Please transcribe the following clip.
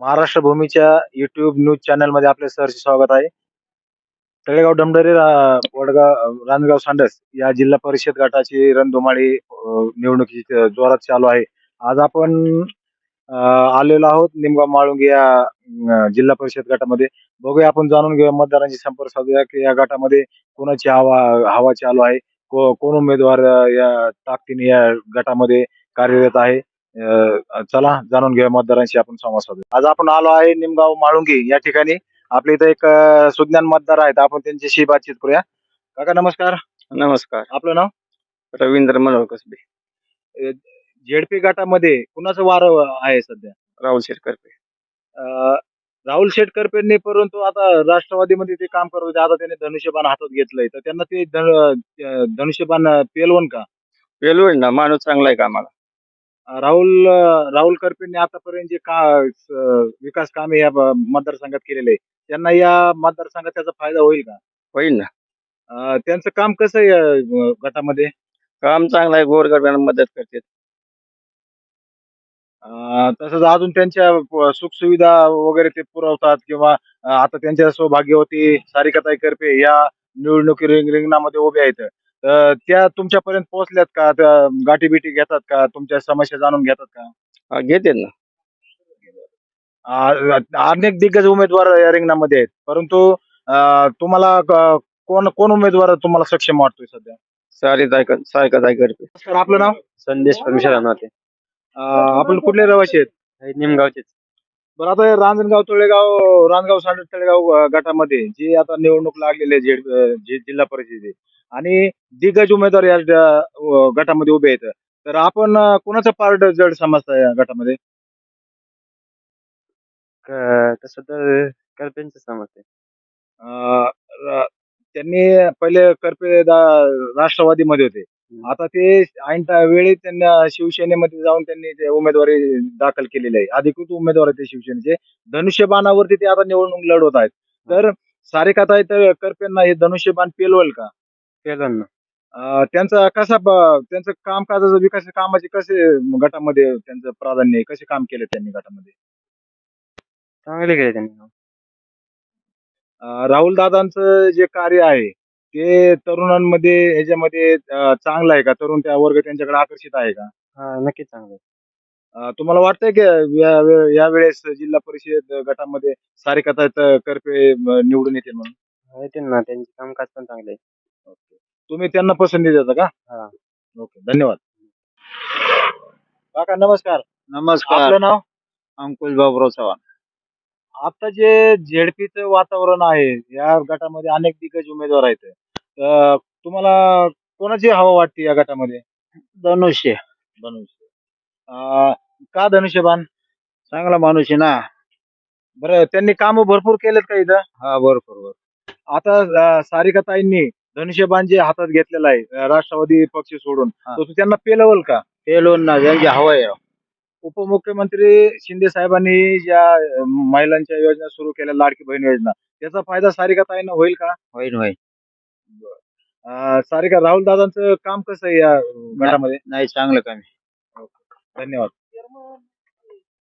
महाराष्ट्र भूमीच्या YouTube news चॅनलमध्ये आपले सहर्ष स्वागत आहे. तळेगाव डमडरे वडगाव रांजगाव सांडस या जिल्हा परिषद गटाची रणधुमाळी निवडणुकी जोरात चालू आहे. आज आपण आलेलो आहोत निमगाव माळुंगी या जिल्हा परिषद गटामध्ये. बघूया आपण जाणून घेऊया मतदारांशी संपर्क साधूया की या गटामध्ये कोणाची हवा हवा चालू आहे. को- कोण उमेदवार या ताकदीने या गटामध्ये कार्यरत आहे? चला जाणून घेऊया मतदारांशी आपण संवाद साधूया. आज आपण आलो आहे निमगाव माळुंगी या ठिकाणी. आपल्या इथं एक सुज्ञान मतदार आहेत. आपण त्यांच्याशी बातचीत करूया. काका नमस्कार. नमस्कार. आपलं नाव? रवींद्र मनोहर कसबे झेडपी गटामध्ये कुणाचं वार आहे सध्या? राहुल शेरकरपे अं, राहुल शेटकरपेंनी परंतु आता राष्ट्रवादीमध्ये ते काम करत होते. आता त्यांनी धनुष्यबाण हातात घेतलंय. तर त्यांना ते धनुष्यबाण पेलवण का? पेलवड ना माणूस चांगला आहे का आम्हाला राहुल राहुल करपेंनी आतापर्यंत जे का विकास कामे या मतदारसंघात केलेले त्यांना या मतदारसंघात त्याचा फायदा होईल का? होईल ना. अं, त्यांचं काम कसं आहे अं, गटामध्ये? काम चांगलं आहे गोरगरब्यांना मदत करते अं, तसंच अजून त्यांच्या प- सुखसुविधा वगैरे ते पुरवतात किंवा अं, आता त्यांच्या सौभाग्यवती सारिकाताई करपे या निवडणुकी रिंग रिंगणामध्ये उभे आहेत. तर त्या तुमच्यापर्यंत पोहोचल्यात का? त्या गाठी बिटी घेतात का? तुमच्या समस्या जाणून घेतात का? हा, घेते ना. अनेक दिग्गज उमेदवार या रिंगणामध्ये आहेत. परंतु अं, तुम्हाला क- कोण कोण उमेदवार तुम्हाला सक्षम वाटतोय सध्या? सारी सायकाताई करपे सर आपलं नाव? संदेश परमेश्वर होते अं, आपण कुठले रहिवासी आहेत? निमगावचे बरं आता हे रांजणगाव तळेगाव रांजगाव सांडे तळेगाव अं, गटामध्ये जी आता निवडणूक लागलेली आहे अं, जे जिल्हा परिषदेची. आणि दिग्गज उमेदवार या गटामध्ये उभे आहेत. तर आपण कुणाचं पार्ट जड समजता या गटामध्ये? तसं तर करपेंच समजते अं, र- त्यांनी पहिले करपे दा- राष्ट्रवादीमध्ये होते. हम्म. आता ते ऐन टा- वेळी त्यांना शिवसेनेमध्ये जाऊन त्यांनी ते उमेदवारी दाखल केलेली आहे. अधिकृत उमेदवार आहे ते शिवसेनेचे. धनुष्यबाणावरती ते आता निवडणूक लढवत आहेत. तर सारिकाताई तर करपेंना हे धनुष्यबाण पेलवल का? पेलवण ना अं, त्यांचा कसा ब- त्यांचं कामकाजाचं विकास कामाचे कसे गटामध्ये त्यांचं प्राधान्य आहे? कसे काम केले त्यांनी गटामध्ये? चांगले केले त्यांनी राहुल दादांचं जे कार्य आहे ते तरुणांमध्ये ह्याच्यामध्ये अं, चांगलं आहे का? तरुण त्या वर्ग त्यांच्याकडे आकर्षित आहे का? हा नक्कीच चांगले अं, तुम्हाला वाटतंय की या वे- या वेळेस जिल्हा परिषद गटामध्ये सारिकाता करपे अं, निवडून येतील म्हणून? येते ना. त्यांचे कामकाज पण चांगले तुम्ही त्यांना पसंती देता का? हा. ओके धन्यवाद. काका नमस्कार. नमस्कार. आपलं नाव? अंकुश बाबुराव चव्हाण. आता जे झेडपीचं वातावरण आहे या गटामध्ये अनेक दिग्गज उमेदवार आहेत. तर तुम्हाला कोणाची हवा वाटते या गटामध्ये? धनुष्य. धनुष्य. अं, का धनुष्यबाण? चांगला माणूस आहे ना. बरं त्यांनी काम भरपूर केलेत का इथं? हा बरोबर बरोबर आता अं, सारिकाताईंनी धनुष्यबाण जे हातात घेतलेलं आहे राष्ट्रवादी पक्ष सोडून हा. तो त्यांना पेलवल का? पेलवण ना त्यांची हवा आहे. उपमुख्यमंत्री शिंदे साहेबांनी ज्या अं, महिलांच्या योजना सुरू केल्या लाडकी बहीण योजना त्याचा फायदा सारिकाताईंना होईल का? होईल होईल. अं, सारिका राहुल दादांचं काम कसं आहे या गटामध्ये? नाही चांगलं काम धन्यवाद.